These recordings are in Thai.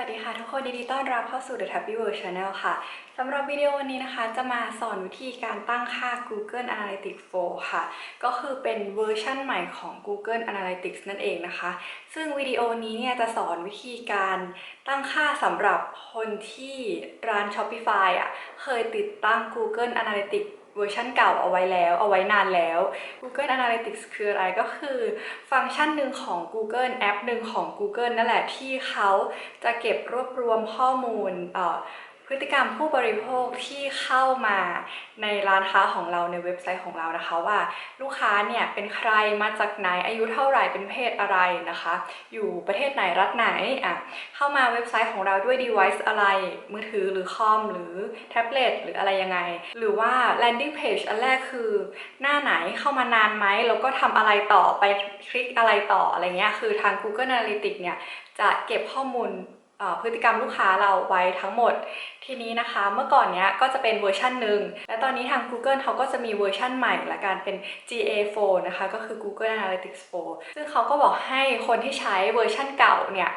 วัสดีค่ะทุกคนยินดีต้อนรับเข้าสู่ The Happy World Channel ค่ะสำหรับวิดีโอวันนี้นะคะ จะมาสอนวิธีการตั้งค่า Google Analytics 4 ค่ะ ก็คือเป็นเวอร์ชั่นใหม่ของ Google Analytics นั่นเองนะคะ ซึ่งวิดีโอนี้เนี่ยจะสอนวิธีการตั้งค่าสำหรับคนที่ร้าน Shopify อะเคยติดตั้ง Google Analytics เวอร์ชันเก่าเอาไว้แล้ว เอาไว้นานแล้ว Google Analytics คืออะไรก็คือ ฟังก์ชันหนึ่งของ Google แอปหนึ่งของ Google นั่นแหละที่เขาจะเก็บรวบรวมข้อมูลเอ่อ พฤติกรรมผู้บริโภคที่เข้ามาในร้านค้าของเราในเว็บไซต์ของเรานะคะว่าลูกค้าเนี่ยเป็นใครมาจากไหนอายุเท่าไหร่เป็นเพศอะไรนะคะ อยู่ประเทศไหนรัฐไหนอะเข้ามาเว็บไซต์ของเราด้วย device อะไร มือถือหรือคอมหรือแท็บเล็ตหรืออะไรยังไง หรือว่า landing page อันแรกคือหน้าไหนเข้ามานานไหมแล้วก็ทำอะไรต่อไปคลิกอะไรต่ออะไรเงี้ยคือทาง Google Analytics เนี่ยจะเก็บข้อมูล พฤติกรรมลูกค้าเราไว้ทั้งหมด ทีนี้นะคะเมื่อก่อนเนี้ยก็จะเป็นเวอร์ชันหนึ่งและตอนนี้ทาง Google เขาก็จะมีเวอร์ชันใหม่ละกันเป็น GA4 นะคะก็คือ Google Analytics 4 ซึ่งเขาก็บอกให้คนที่ใช้เวอร์ชันเก่าเนี่ย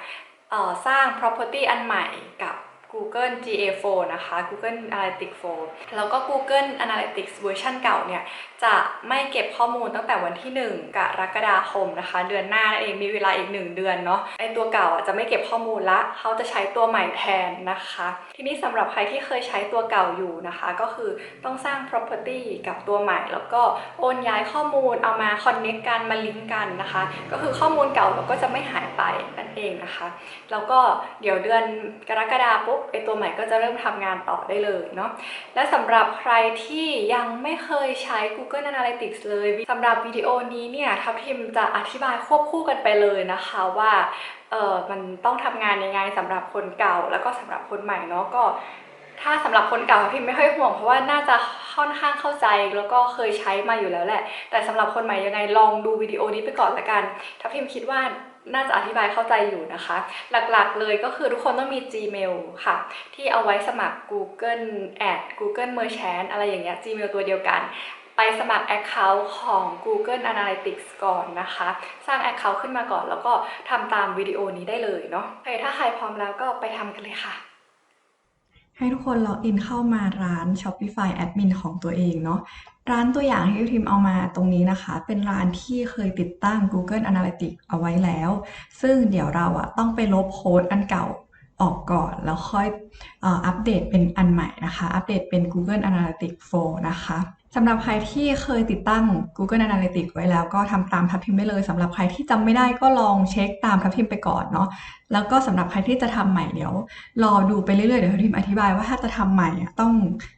สร้าง property อันใหม่กับ Google GA4 นะคะ Google Analytics 4 แล้วก็ Google Analytics เวอร์ชันเก่าเนี่ย จะไม่เก็บข้อมูลตั้งแต่วันที่ 1 กรกฎาคมนะคะ เดือนหน้าเองมีเวลาอีก 1 เดือนเนาะไอตัวเก่าจะไม่เก็บข้อมูลละเขาจะใช้ตัวใหม่แทนนะคะ ทีนี้สำหรับใครที่เคยใช้ตัวเก่าอยู่นะคะ ก็คือต้องสร้าง property กับตัวใหม่ แล้วก็โอนย้ายข้อมูลเอามา connect กันมาลิงก์กันนะคะ ก็คือข้อมูลเก่าเราก็จะไม่หายไปนั่นเองนะคะ แล้วก็เดี๋ยวเดือนกรกฎาปุ๊บไอตัวใหม่ก็จะเริ่มทำงานต่อได้เลยเนาะและสำหรับใครที่ยังไม่เคยใช้ Google Analytics เลยสำหรับวิดีโอนี้เนี่ยทัพทิมจะอธิบายควบคู่กันไปเลยนะคะว่าเออมันต้องทำงานยังไงสำหรับคนเก่า แล้วก็สำหรับคนใหม่เนาะก็ถ้าสำหรับคนเก่าพิมไม่ค่อยห่วงเพราะว่าน่าจะค่อนข้างเข้าใจแล้วก็เคยใช้มาอยู่แล้วแหละ แต่สำหรับคนใหม่ยังไงลองดูวิดีโอนี้ไปก่อนละกันทัพทิมคิดว่า น่าจะอธิบายเข้าใจอยู่นะคะ หลักๆเลยก็คือทุกคนต้องมี Gmail ค่ะ ที่เอาไว้สมัคร Google Ad Google Merchant อะไรอย่างเงี้ย Gmail ตัวเดียวกันไปสมัคร Account ของ Google Analytics ก่อนนะคะ สร้าง Account ขึ้นมาก่อนแล้วก็ทำตามวิดีโอนี้ได้เลยเนาะโอเคถ้าใครพร้อมแล้วก็ไปทำกันเลยค่ะ ให้ทุกคนล็อกอินเข้ามาร้าน Shopify Admin ของตัวเองเนาะร้านตัวอย่างที่ทีมเอามาตรงนี้นะคะ เป็นร้านที่เคยติดตั้ง Google Analytics เอาไว้แล้ว ซึ่งเดี๋ยวเราอะต้องไปลบโค้ดอันเก่าออกก่อนแล้วค่อยอัปเดตเป็นอันใหม่นะคะ อัปเดตเป็น Google Analytics 4 นะคะ สำหรับใครที่เคยติดตั้ง Google Analytics ไว้แล้วก็ทำตามทับทิมได้เลยสำหรับใครที่จำไม่ได้ก็ลองเช็คตามทับทิมไปก่อนเนาะแล้วก็สำหรับใครที่จะทำใหม่เดี๋ยว รอดูไปเรื่อยๆเดี๋ยวทับทิมอธิบายว่าถ้าจะทำใหม่ต้อง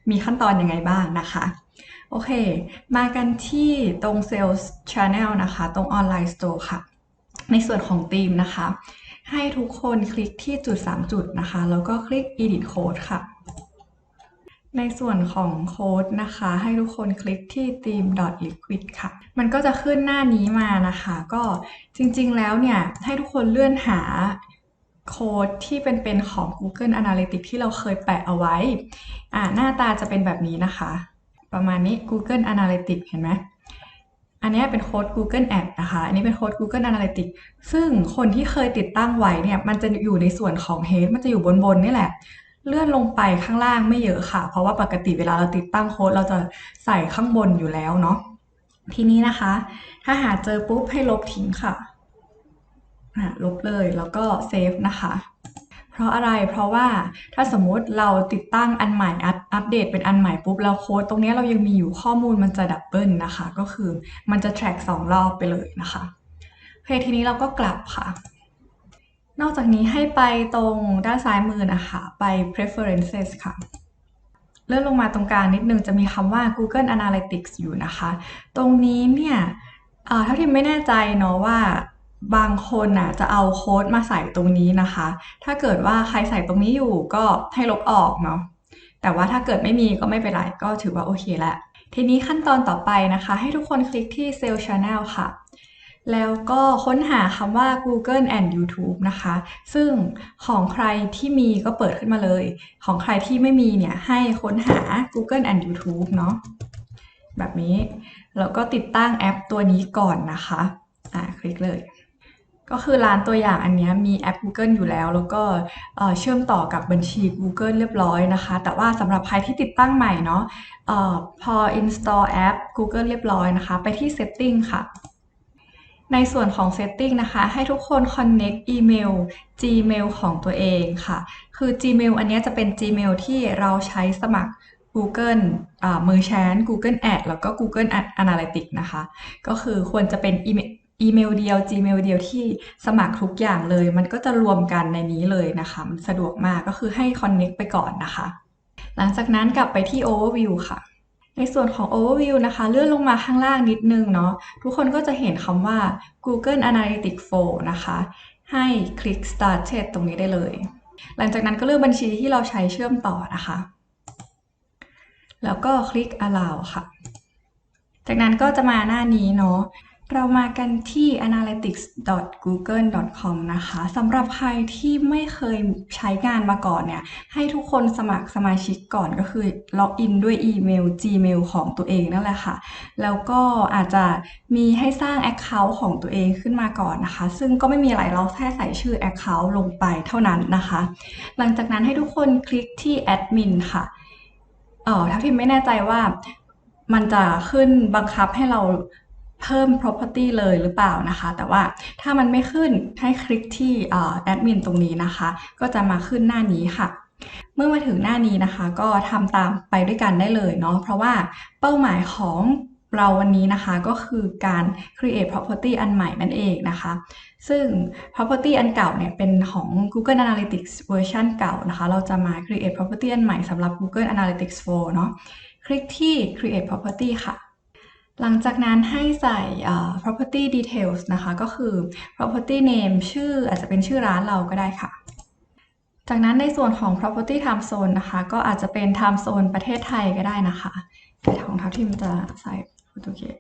มีขั้นตอนยังไงบ้างนะคะ โอเค มากันที่ตรง Sales Channel นะคะ ตรง Online Store ค่ะ ในส่วนของธีมนะคะ ให้ทุกคนคลิกที่จุด 3 จุดนะคะ แล้วก็คลิก Edit Code ค่ะ ในส่วนของโค้ดนะคะ ให้ทุกคนคลิกที่ theme.liquid ค่ะ มันก็จะขึ้นหน้านี้มานะคะ ก็จริงๆแล้วเนี่ย ให้ทุกคนเลื่อนหาโค้ดที่เป็นเป็นของ Google Analytics ที่เราเคยแปะเอาไว้อ่าหน้าตาจะเป็นแบบนี้นะคะ ประมาณนี้ Google Analytics เห็นไหมอันนี้เป็นโค้ด Google Ad นะคะ อันนี้เป็นโค้ด Google Analytics ซึ่งคนที่เคยติดตั้งไว้เนี่ย มันจะอยู่ในส่วนของ Head มันจะอยู่บนๆนี่แหละ เลื่อนลงไปข้างล่างไม่เยอะค่ะ เพราะว่าปกติเวลาเราติดตั้งโค้ดเราจะใส่ข้างบนอยู่แล้วเนาะทีนี้นะคะ ถ้าหาเจอปุ๊บให้ลบทิ้งค่ะลบเลยแล้วก็เซฟนะคะ เพราะอะไรเพราะว่าถ้าสมมติเราติดตั้งอันใหม่อัปอัปเดตเป็นอันใหม่ปุ๊บแล้วโค้ดตรงนี้เรายังมีอยู่ข้อมูลมันจะดับเบิลนะคะ ก็คือมันจะ track สองรอบไปเลยนะคะโอเคทีนี้เราก็กลับค่ะ นอกจากนี้ให้ไปตรงด้านซ้ายมือนะคะ ไป preferences ค่ะ เลื่อนลงมาตรงกลางนิดนึงจะมีคำว่า Google Analytics อยู่นะคะ ตรงนี้เนี่ยเท่าที่ไม่แน่ใจเนาะว่าบางคนน่ะจะเอาโค้ดมาใส่ตรงนี้นะคะ ถ้าเกิดว่าใครใส่ตรงนี้อยู่ก็ให้ลบออกเนาะ แต่ว่าถ้าเกิดไม่มีก็ไม่เป็นไร ก็ถือว่าโอเคแล้วทีนี้ขั้นตอนต่อไปนะคะ ให้ทุกคนคลิกที่ Sales Channel ค่ะ แล้วก็ค้นหาคำว่า Google and YouTube นะคะ ซึ่งของใครที่มีก็เปิดขึ้นมาเลย ของใครที่ไม่มีเนี่ยให้ค้นหา Google and YouTube เนาะแบบนี้ แล้วก็ติดตั้งแอปตัวนี้ก่อนนะคะ อ่าคลิกเลย ก็คือร้านตัวอย่างอันนี้มีแอป Google อยู่แล้ว แล้วก็เชื่อมต่อกับบัญชี Google เรียบร้อยนะคะ แต่ว่าสำหรับใครที่ติดตั้งใหม่เนาะอะพอ install แอป Google เรียบร้อยนะคะ ไปที่ setting ค่ะ ในส่วนของ setting นะคะ ให้ทุกคน connect อีเมล Gmail ของตัวเองค่ะ คือ Gmail อันนี้จะเป็น Gmail ที่เราใช้สมัคร Google มือแชน Google Ad แล้วก็ Google Analytics นะคะ ก็คือควรจะเป็นอีเมลอีเมลเดียว Gmail เดียวที่สมัครทุกอย่างเลย มันก็จะรวมกันในนี้เลยนะคะ มันสะดวกมากก็คือให้ Connect ไปก่อนนะคะ หลังจากนั้นกลับไปที่ Overview ค่ะ ในส่วนของ Overview นะคะ เลื่อนลงมาข้างล่างนิดนึงเนาะทุกคนก็จะเห็นคำว่า Google Analytics 4 นะคะ ให้คลิก Started ตรงนี้ได้เลย หลังจากนั้นก็เลือกบัญชีที่เราใช้เชื่อมต่อนะคะ แล้วก็คลิก Allow ค่ะ จากนั้นก็จะมาหน้านี้เนาะ เรามากันที่ analytics.google.com นะคะสำหรับใครที่ไม่เคยใช้งานมาก่อนเนี่ย ให้ทุกคนสมัครสมาชิกก่อนก็คือล็อกอินด้วยอีเมล Gmail ของตัวเองนั่นแหละค่ะ แล้วก็อาจจะมีให้สร้าง Account ของตัวเองขึ้นมาก่อนนะคะ ซึ่งก็ไม่มีอะไรเราแค่ใส่ชื่อ Account ลงไปเท่านั้นนะคะ หลังจากนั้นให้ทุกคนคลิกที่ Admin ค่ะเออถ้าพิมไม่แน่ใจว่ามันจะขึ้นบังคับให้เรา เพิ่ม property เลยหรือเปล่านะคะ แต่ว่าถ้ามันไม่ขึ้นให้คลิกที่แอดมินตรงนี้นะคะ ก็จะมาขึ้นหน้านี้ค่ะเมื่อมาถึงหน้านี้นะคะก็ทำตามไปด้วยกันได้เลยเนาะเพราะว่าเป้าหมายของเราวันนี้นะคะก็คือการ create property อันใหม่นั่นเองนะคะ ซึ่ง property อันเก่าเนี่ยเป็นของ Google Analytics เวอร์ชันเก่านะคะ เราจะมา create property อันใหม่สำหรับ Google Analytics 4 เนาะคลิกที่ create property ค่ะ หลังจากนั้นให้ใส่ property details นะคะ ก็คือ property name ชื่ออาจจะเป็นชื่อร้านเราก็ได้ค่ะ จากนั้นในส่วนของ property time zone นะคะ ก็อาจจะเป็น time zone ประเทศไทยก็ได้นะคะแต่ของทัพทิมจะใส่โปรตุเกส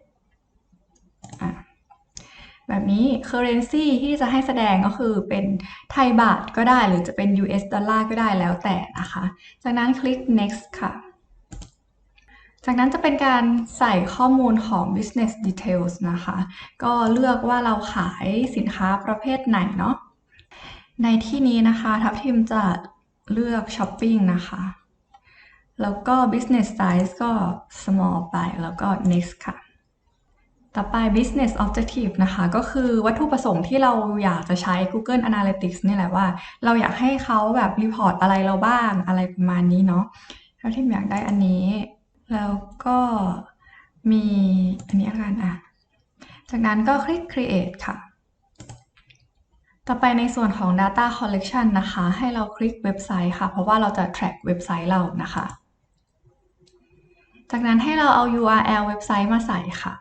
แบบนี้ currency ที่จะให้แสดงก็คือเป็นไทยบาทก็ได้ หรือจะเป็น US ดอลลาร์ก็ได้แล้วแต่นะคะ จากนั้นคลิก next ค่ะ จากนั้นจะเป็นการใส่ข้อมูลของ business details นะคะ ก็เลือกว่าเราขายสินค้าประเภทไหนเนาะ ในที่นี้นะคะทัพทิมจะเลือก shopping นะคะ แล้วก็ business size ก็ small ไป แล้วก็ next ค่ะ ต่อไป business objective นะคะ ก็คือวัตถุประสงค์ที่เราอยากจะใช้ Google Analytics นี่แหละว่า เราอยากให้เขาแบบรีพอร์ตอะไรเราบ้างอะไรประมาณนี้เนาะถ้าทิมอยากได้อันนี้ แล้วก็มีอันนี้กันอะ จากนั้นก็คลิก create ค่ะ ต่อไปในส่วนของ data collection นะคะ ให้เราคลิกเว็บไซต์ค่ะ เพราะว่าเราจะ track เว็บไซต์เรานะคะ จากนั้นให้เราเอา URL เว็บไซต์มาใส่ค่ะ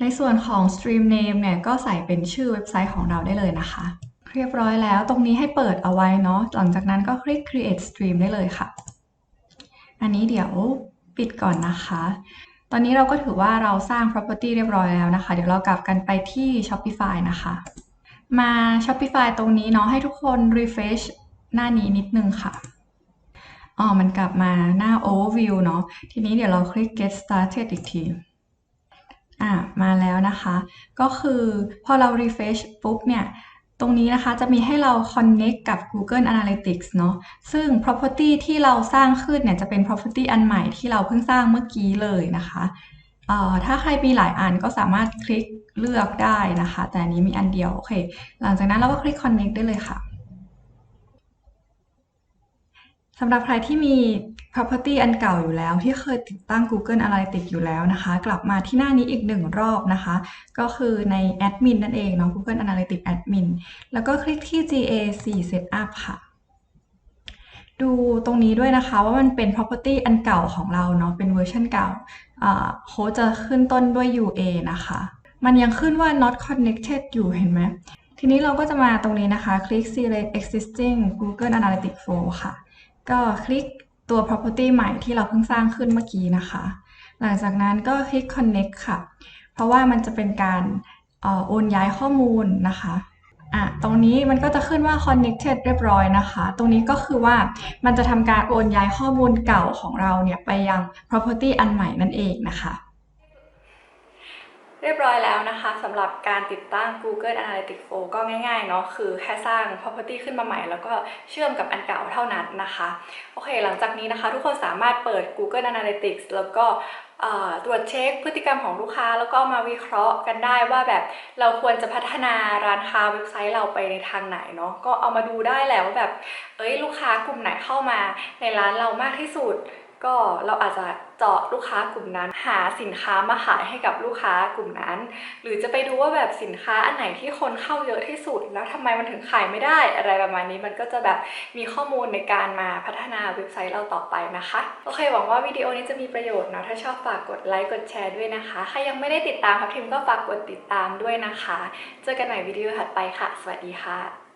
ในส่วนของ stream name เนี่ยก็ใส่เป็นชื่อเว็บไซต์ของเราได้เลยนะคะ เรียบร้อยแล้วตรงนี้ให้เปิดเอาไว้เนาะ หลังจากนั้นก็คลิก create stream ได้เลยค่ะ อันนี้เดี๋ยว ปิดก่อนนะคะ ตอนนี้เราก็ถือว่าเราสร้าง property เรียบร้อยแล้วนะคะ เดี๋ยวเรากลับกันไปที่ Shopify นะคะ มา Shopify ตรงนี้เนาะให้ทุกคน refresh หน้านี้นิดนึงค่ะอ๋อมันกลับมาหน้า overview เนาะ ทีนี้เดี๋ยวเราคลิก get started อีกทีอะมาแล้วนะคะ ก็คือพอเรา refresh ปุ๊บเนี่ย ตรงนี้นะคะจะมีให้เรา connect กับ Google Analytics เนาะซึ่ง property ที่เราสร้างขึ้นเนี่ยจะเป็น property อันใหม่ที่เราเพิ่งสร้างเมื่อกี้เลยนะคะถ้าใครมีหลายอันก็สามารถคลิกเลือกได้นะคะ แต่อันนี้มีอันเดียวโอเคหลังจากนั้นเราก็คลิก connect ได้เลยค่ะ สำหรับใครที่มี property อันเก่าอยู่แล้ว ที่เคยติดตั้ง Google Analytics อยู่แล้วนะคะ กลับมาที่หน้านี้อีกหนึ่งรอบนะคะ ก็คือใน Admin นั่นเองเนาะ Google Analytics Admin แล้วก็คลิกที่ GA4 Setup ค่ะ ดูตรงนี้ด้วยนะคะว่ามันเป็น property อันเก่าของเราเนาะ เป็นเวอร์ชันเก่าโค้ดจะขึ้นต้นด้วย UA นะคะ มันยังขึ้นว่า not connected อยู่เห็นไหม ทีนี้เราก็จะมาตรงนี้นะคะ คลิก select existing Google Analytics 4ค่ะ ก็คลิกตัว property ใหม่ที่เราเพิ่งสร้างขึ้นเมื่อกี้นะคะ หลังจากนั้นก็คลิก connect ค่ะ เพราะว่ามันจะเป็นการโอนย้ายข้อมูลนะคะอะตรงนี้มันก็จะขึ้นว่า connected เรียบร้อยนะคะ ตรงนี้ก็คือว่ามันจะทำการโอนย้ายข้อมูลเก่าของเราเนี่ยไปยัง property อันใหม่นั่นเองนะคะ เรียบร้อยแล้วนะคะสำหรับการติดตั้ง Google Analytics 4ก็ง่ายๆเนาะคือแค่สร้าง property ขึ้นมาใหม่ แล้วก็เชื่อมกับอันเก่าเท่านั้นนะคะ โอเค หลังจากนี้นะคะ ทุกคนสามารถเปิด Google Analytics แล้วก็ตรวจเช็คพฤติกรรมของลูกค้า แล้วก็มาวิเคราะห์กันได้ว่าแบบเราควรจะพัฒนาร้านค้าเว็บไซต์เราไปในทางไหนเนาะก็เอามาดูได้แหละว่าแบบเอ้ยลูกค้ากลุ่มไหนเข้ามาในร้านเรามากที่สุด ก็เราอาจจะ เจาะลูกค้ากลุ่มนั้น หาสินค้ามาขายให้กับลูกค้ากลุ่มนั้น หรือจะไปดูว่าแบบสินค้าอันไหนที่คนเข้าเยอะที่สุด แล้วทำไมมันถึงขายไม่ได้อะไรประมาณนี้มันก็จะแบบมีข้อมูลในการมาพัฒนาเว็บไซต์เราต่อไปนะคะโอเคหวังว่าวิดีโอนี้จะมีประโยชน์เนาะถ้าชอบฝากกดไลค์กดแชร์ด้วยนะคะใครยังไม่ได้ติดตามครับทีมก็ฝากกดติดตามด้วยนะคะ เจอกันใหม่วิดีโอถัดไปค่ะ สวัสดีค่ะ